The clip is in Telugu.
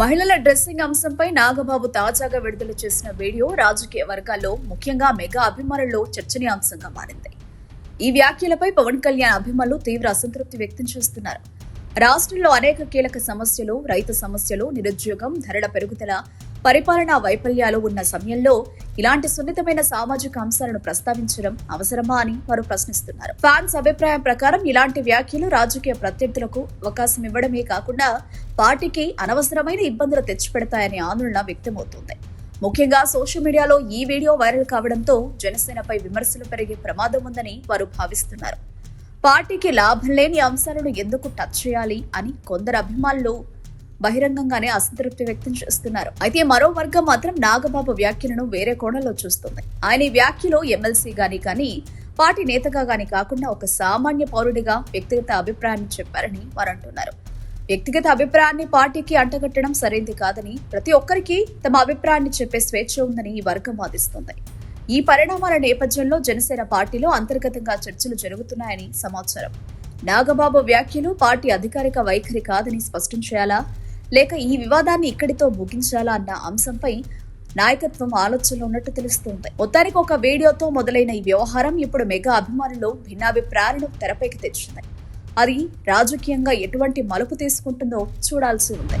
మహిళల డ్రెస్సింగ్ అంశంపై నాగబాబు తాజాగా విడుదల చేసిన వీడియో రాజకీయ వర్గాల్లో ముఖ్యంగా మెగా అభిమానుల్లో చర్చనీయాంశంగా మారింది. ఈ వ్యాఖ్యలపై పవన్ కళ్యాణ్ అభిమానులు తీవ్ర అసంతృప్తి వ్యక్తం చేస్తున్నారు. రాష్ట్రంలో అనేక కీలక సమస్యలు రైతు సమస్యలు నిరుద్యోగం ధరల పెరుగుదల పరిపాలనా వైఫల్యాలు ఉన్న సమయంలో ఇలాంటి సున్నితమైన సామాజిక అంశాలను ప్రస్తావించడం అవసరమా అని వారు ప్రశ్నిస్తున్నారు. ఫ్యాన్స్ అభిప్రాయం ప్రకారం ఇలాంటి వ్యాఖ్యలు రాజకీయ ప్రత్యర్థులకు అవకాశం ఇవ్వడమే కాకుండా పార్టీకి అనవసరమైన ఇబ్బందులు తెచ్చిపెడతాయనే ఆందోళన వ్యక్తమవుతోంది. ముఖ్యంగా సోషల్ మీడియాలో ఈ వీడియో వైరల్ కావడంతో జనసేనపై విమర్శలు పెరిగే ప్రమాదం ఉందని వారు భావిస్తున్నారు. పార్టీకి లాభం లేని అంశాలను ఎందుకు టచ్ చేయాలి అని కొందరు అభిమానులు బహిరంగంగానే అసంతృప్తి వ్యక్తం చేస్తున్నారు. అయితే మరో వర్గం మాత్రం నాగబాబు వ్యాఖ్యలను వేరే కోణంలో చూస్తుంది. ఆయన ఈ వ్యాఖ్యలో ఎమ్మెల్సీ గాని కానీ పార్టీ నేతగా గాని కాకుండా ఒక సామాన్య పౌరుడిగా వ్యక్తిగత అభిప్రాయాన్ని చెప్పారని వారు అంటున్నారు వ్యక్తిగత అభిప్రాయాన్ని పార్టీకి అంటగట్టడం సరైంది కాదని ప్రతి ఒక్కరికి తమ అభిప్రాయాన్ని చెప్పే స్వేచ్ఛ ఉందని ఈ వర్గం వాదిస్తుంది. ఈ పరిణామాల నేపథ్యంలో జనసేన పార్టీలో అంతర్గతంగా చర్చలు జరుగుతున్నాయని సమాచారం. నాగబాబు వ్యాఖ్యలు పార్టీ అధికారిక వైఖరి కాదని స్పష్టం చేయాలా? లేక ఈ వివాదాన్ని ఇక్కడితో ముగించాలా అన్న అంశంపై నాయకత్వం ఆలోచనలో ఉన్నట్టు తెలుస్తోంది. మొత్తానికి ఒక వీడియోతో మొదలైన ఈ వ్యవహారం ఇప్పుడు మెగా అభిమానులు భిన్నాభిప్రాయాలను తెరపైకి తెచ్చింది. అది రాజకీయంగా ఎటువంటి మలుపు తీసుకుంటుందో చూడాల్సి ఉంది.